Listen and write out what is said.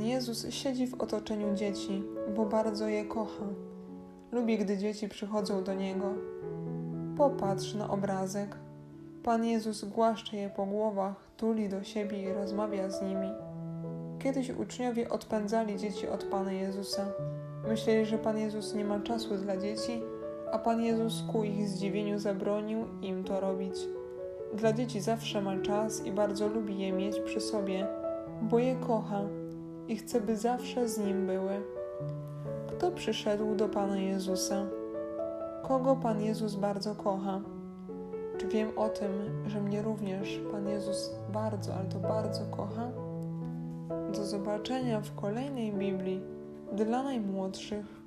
Jezus siedzi w otoczeniu dzieci, bo bardzo je kocha. Lubi, gdy dzieci przychodzą do Niego. Popatrz na obrazek. Pan Jezus głaszcze je po głowach, tuli do siebie i rozmawia z nimi. Kiedyś uczniowie odpędzali dzieci od Pana Jezusa. Myśleli, że Pan Jezus nie ma czasu dla dzieci, a Pan Jezus ku ich zdziwieniu zabronił im to robić. Dla dzieci zawsze ma czas i bardzo lubi je mieć przy sobie, bo je kocha i chce, by zawsze z nim były. Kto przyszedł do Pana Jezusa? Kogo Pan Jezus bardzo kocha? Czy wiem o tym, że mnie również Pan Jezus bardzo, ale to bardzo kocha? Do zobaczenia w kolejnej Biblii dla najmłodszych.